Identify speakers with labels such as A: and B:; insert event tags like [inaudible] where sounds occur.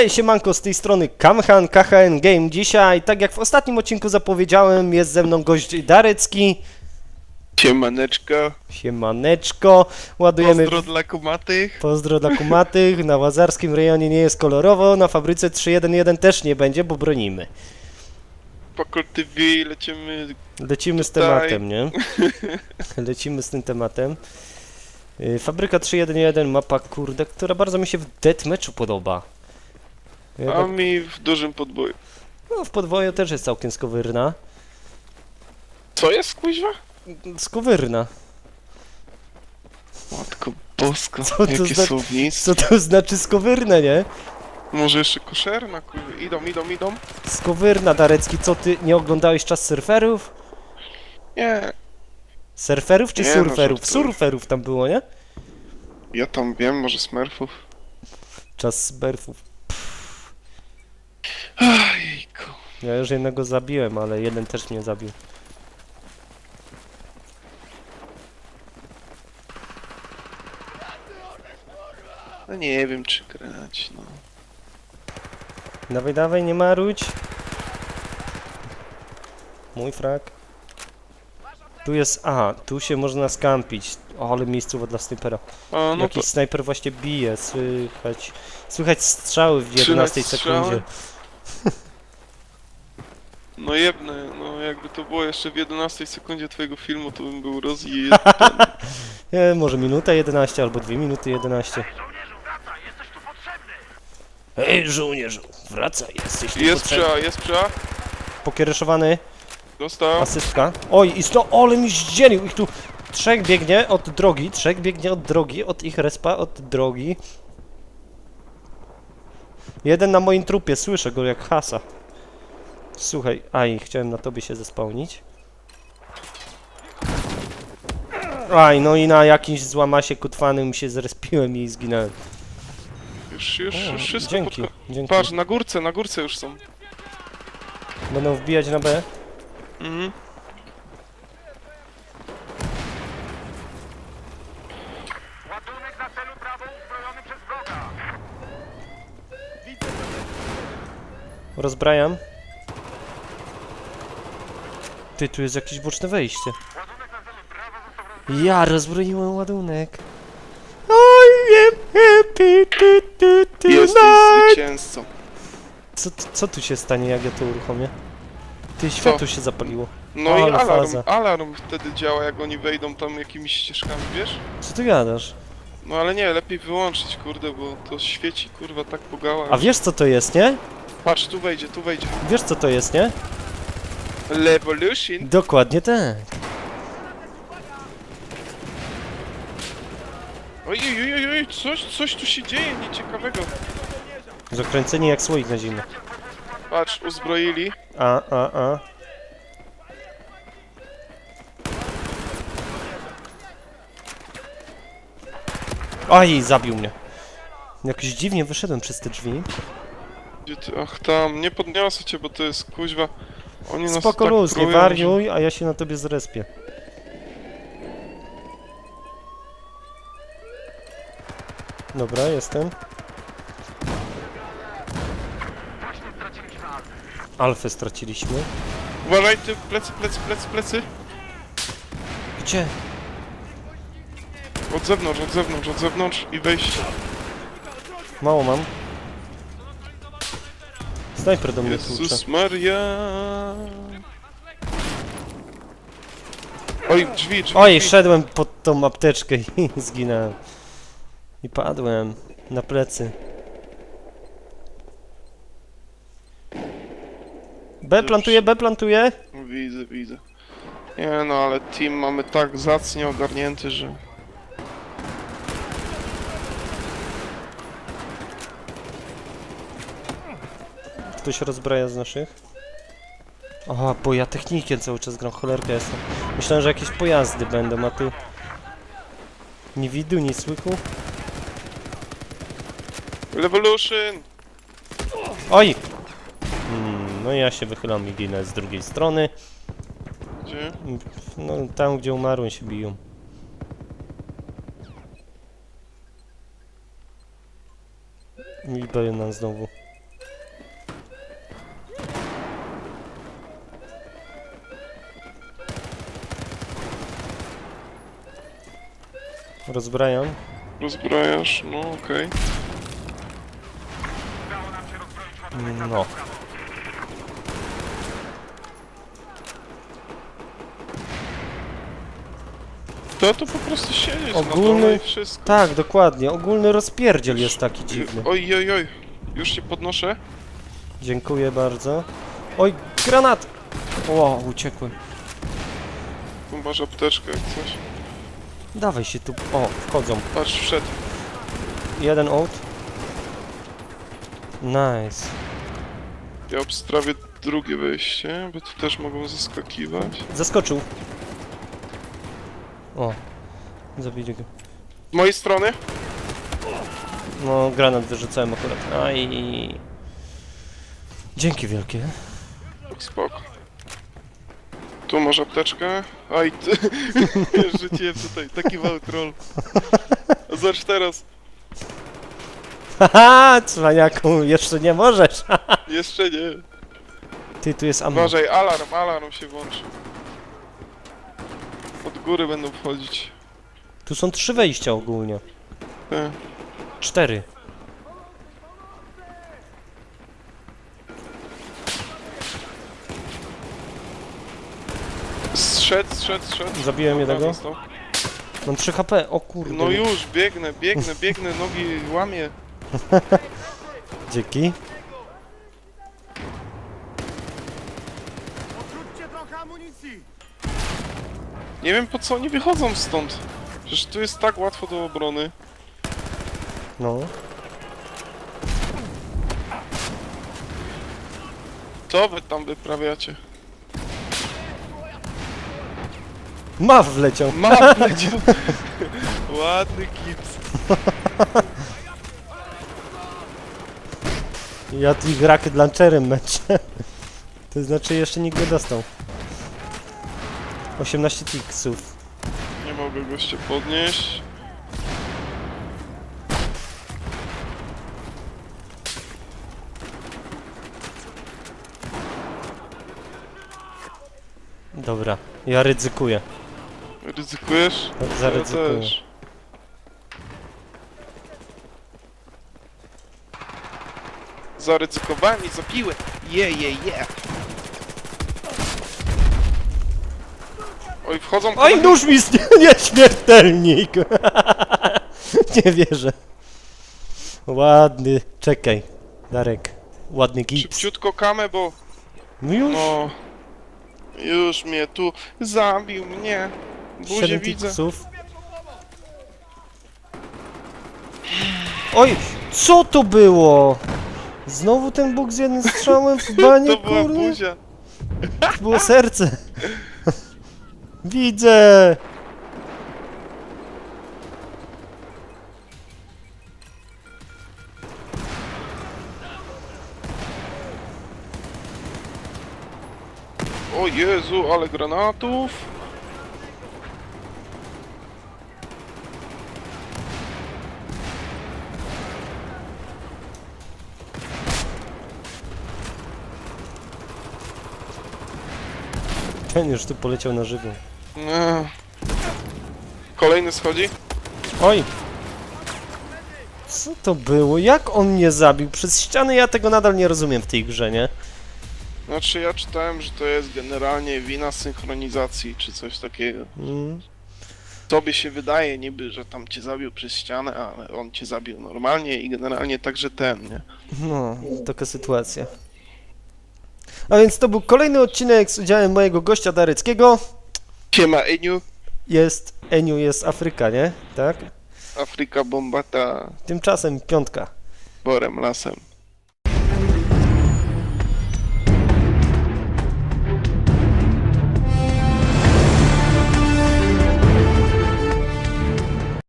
A: Hej, siemanko, z tej strony Kamhan, KHN Game. Dzisiaj, tak jak w ostatnim odcinku zapowiedziałem, jest ze mną gość Darecki.
B: Siemaneczko,
A: Siemaneczko, ładujemy...
B: pozdro dla kumatych.
A: Pozdro dla kumatych, na łazarskim rejonie nie jest kolorowo, na fabryce 311 też nie będzie, bo bronimy.
B: Pokol TV, lecimy.
A: Lecimy z tematem, nie? [laughs] Lecimy z tym tematem. Y, Fabryka 311, mapa kurde, która bardzo mi się w deathmatchu podoba.
B: A
A: tak,
B: mi w dużym podboju.
A: no, w podwoju też jest całkiem skowyrna.
B: Co jest, kuźwa?
A: Skowyrna.
B: Matko bosko,
A: Co to
B: jakie
A: za-
B: słownictwo.
A: Co to znaczy skowyrne, nie?
B: Może jeszcze koszerna, kuźwa. Idą, idą, idą.
A: Skowyrna, Darecki, co ty, nie oglądałeś czas surferów?
B: Nie,
A: Surferów czy
B: Nie, no,
A: surferów?
B: żartuję.
A: Surferów tam było, nie?
B: ja tam wiem, może smurfów.
A: Czas smurfów.
B: Ojejku.
A: Ja już jednego zabiłem, ale jeden też mnie zabił.
B: No nie wiem, czy grać, no.
A: Dawaj, dawaj, nie marudź. Mój frak. Tu jest, aha, tu się można skampić. O, ale miejscowo dla snajpera.
B: A, no to
A: Jakiś snajper właśnie bije, słychać, słychać strzały w
B: Słychać
A: 11
B: strzały? [laughs] No jebne, no jakby to było jeszcze w 11 sekundzie twojego filmu, to bym był rozjebany. [laughs]
A: Nie, może minutę 11 albo 2 minuty 11. Ej, żołnierzu, wracaj, jesteś tu
B: Jest
A: potrzebny.
B: przy A, jest przy A.
A: Pokiereszowany,
B: Dostał.
A: asystka. Oj, i sto, ole mi zdzielił ich tu. Trzech biegnie od drogi, trzech biegnie od drogi, od ich respa, od drogi. Jeden na moim trupie, słyszę go jak hasa. Słuchaj, aj, chciałem na tobie się zespałnić. Aj, no i na jakimś złamasie kutwanym się zrespiłem i zginąłem.
B: Już, już,
A: O,
B: już wszystko
A: dzięki,
B: pod...
A: dzięki.
B: Patrz, na górce, na górce już są.
A: Będą wbijać na B.
B: Mhm.
C: Ładunek na celu prawo uzbrojony przez wroga.
A: Rozbrajam. Ty, tu jest jakieś boczne wejście. Ja rozbroiłem ładunek. I am happy tu, tu,
B: Jesteś
A: tonight.
B: zwycięzcą.
A: Co, co tu się stanie, jak ja to uruchomię? Ty, światło się zapaliło.
B: No
A: Ale
B: i alarm,
A: faza.
B: alarm wtedy działa, jak oni wejdą tam jakimiś ścieżkami, wiesz?
A: Co ty gadasz?
B: No ale nie, lepiej wyłączyć, kurde, bo to świeci, kurwa, tak po gałach.
A: A wiesz co to jest, nie?
B: Patrz, tu wejdzie, tu wejdzie.
A: Wiesz co to jest, nie?
B: Revolution.
A: Dokładnie tak.
B: Oj, oj, oj, oj, coś, coś tu się dzieje nieciekawego.
A: Zakręcenie jak słoik na zimę.
B: Patrz, uzbroili.
A: A, a, a. Aj, zabił mnie. Jakoś dziwnie wyszedłem przez te drzwi.
B: Gdzie ty? Ach tam, nie podniosę cię, bo to jest kuźwa. Oni nas
A: Spoko
B: tak
A: luz, nie wariuj, a ja się na tobie zrespię. Dobra, jestem. Alfę straciliśmy.
B: że- Uważaj, ty, plecy, plecy, plecy, plecy.
A: Gdzie?
B: Od zewnątrz, od zewnątrz, od zewnątrz i wejście.
A: Mało mam. Snajper do mnie tłucze.
B: Jezus Maria. Oj, drzwi, drzwi.
A: Oj,
B: drzwi.
A: szedłem pod tą apteczkę i [laughs] zginąłem. I padłem na plecy. B plantuje, B plantuje.
B: Widzę, widzę. Nie no, ale team mamy tak zacnie ogarnięty, że...
A: Ktoś rozbraja z naszych. Aha, bo ja technikiem cały czas gram, cholerka jestem. Myślałem, że jakieś pojazdy będą, a tu... Nie widu, nie słychu.
B: Revolution!
A: Oj! Hmm, no ja się wychylam i ginę z drugiej strony.
B: Gdzie?
A: No, tam gdzie umarłem się biją. I B nam znowu. Rozbrajam.
B: Rozbrajasz, no okej.
A: No.
B: To to po prostu siedzieć
A: Ogólny-
B: na dole i wszystko.
A: Tak, dokładnie. Ogólny rozpierdziel jest taki dziwny.
B: Oj, oj, oj. Już się podnoszę.
A: Dziękuję bardzo. Oj, granat! O, uciekłem.
B: Tu masz apteczkę jak coś.
A: Dawaj się tu. O, wchodzą.
B: Patrz, wszedł.
A: Jeden out. Nice.
B: Ja obstrawię drugie wejście, bo tu też mogą zaskakiwać.
A: Zaskoczył. O. Zabili go.
B: Z mojej strony?
A: No, granat wyrzucałem akurat. Aj. Dzięki wielkie.
B: Spoko. Tu masz apteczkę. Aj, ty. [laughs] Rzuciłem tutaj taki mały troll. Zobacz teraz.
A: Haha, cwaniaku, jeszcze nie możesz. [laughs]
B: Jeszcze nie.
A: Ty, tu jest ammo.
B: Uważaj, alarm, alarm się włączy. Od góry będą wchodzić.
A: Tu są trzy wejścia ogólnie.
B: Te.
A: Cztery.
B: Zszedł, zszedł, zszedł.
A: Zabiłem jednego. Mam 3 HP. O kurde.
B: No już, biegnę, biegnę, biegnę, nogi łamię. [laughs]
A: Dzięki.
C: Odrzućcie trochę amunicji!
B: Nie wiem po co oni wychodzą stąd. Przecież tu jest tak łatwo do obrony.
A: No.
B: Co wy tam wyprawiacie?
A: Ma wleciał.
B: Mam leciał. [laughs] Ładny kips.
A: Ja tu ich rakiet launcherem meczę. To znaczy jeszcze nikt nie dostał. 18 tiksów.
B: Nie mogę goście podnieść.
A: Dobra, ja ryzykuję.
B: Ryzykujesz?
A: Zaryzykuję.
B: Ja też. Zaryzykowałem i zabiłem. Je, je, je. Oj, wchodzą
A: Oj, nóż mi z [laughs] nieśmiertelnik! [laughs] Nie wierzę. Ładny, czekaj. Darek, ładny gips.
B: Szybciutko kamę, bo
A: No już,
B: no... Już mnie tu zabił mnie. Buzie
A: 7
B: widzę.
A: tiksów. Oj, co to było? Znowu ten bóg z jednym strzałem w [laughs] banie,
B: To była
A: kurde?
B: buzia.
A: To było serce. [laughs] Widzę.
B: O Jezu, ale granatów.
A: Ten już tu poleciał na żywą.
B: Nie. Kolejny schodzi?
A: Oj! Co to było? Jak on mnie zabił? Przez ściany ja tego nadal nie rozumiem w tej grze, nie?
B: Znaczy ja czytałem, że to jest generalnie wina synchronizacji, czy coś takiego.
A: Mm.
B: Tobie się wydaje niby, że tam cię zabił przez ścianę, ale on cię zabił normalnie i generalnie także ten, nie?
A: No, taka sytuacja. A więc to był kolejny odcinek z udziałem mojego gościa Dareckiego.
B: Siema Eniu,
A: Jest Eniu, jest Afryka, nie? Tak?
B: Afryka bombata
A: Tymczasem piątka.
B: borem lasem.